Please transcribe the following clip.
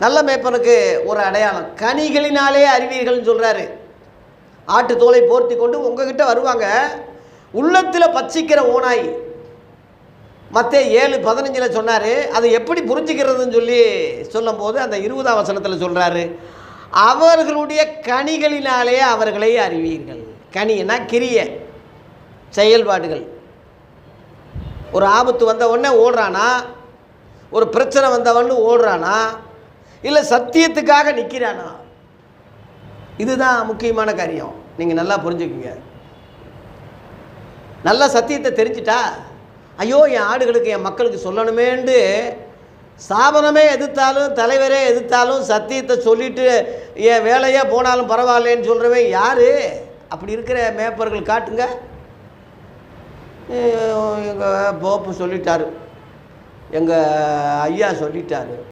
நல்ல மேய்ப்பனுக்கு ஒரு அடையாளம். கனிகளினாலே அறிவீர்கள்னு சொல்கிறாரு ஆட்டு தோலை போர்த்தி கொண்டு உங்ககிட்ட வருவாங்க. உள்ளத்தில் பச்சிக்கிற ஓனாய் மற்ற ஏழு பதினஞ்சில் சொன்னார். அதை எப்படி புரிஞ்சுக்கிறதுன்னு சொல்லி சொல்லும்போது அந்த இருபதாம் வசனத்தில் சொல்கிறாரு அவர்களுடைய கனிகளினாலே அவர்களை அறிவீர்கள். கனின்னா கிரிய செயல்பாடுகள். ஒரு ஆபத்து வந்த உடனே ஓடுறானா? ஒரு பிரச்சனை வந்தவன்னு ஓடுறானா? இல்லை சத்தியத்துக்காக நிற்கிறானா இதுதான் முக்கியமான காரியம். நீங்கள் நல்லா புரிஞ்சுக்குங்க. நல்லா சத்தியத்தை தெரிஞ்சிட்டா ஐயோ என் ஆடுகளுக்கு என் மக்களுக்கு சொல்லணுமேண்டு ஸ்தாபனமே எதிர்த்தாலும் தலைவரே எதிர்த்தாலும் சத்தியத்தை சொல்லிட்டு என் வேலையே போனாலும் பரவாயில்லன்னு சொல்கிறவன் யார்? அப்படி இருக்கிற மேப்பர்கள் காட்டுங்க. எங்கள் போப்பு சொல்லிட்டாரு. எங்கள் ஐயா சொல்லிட்டாரு.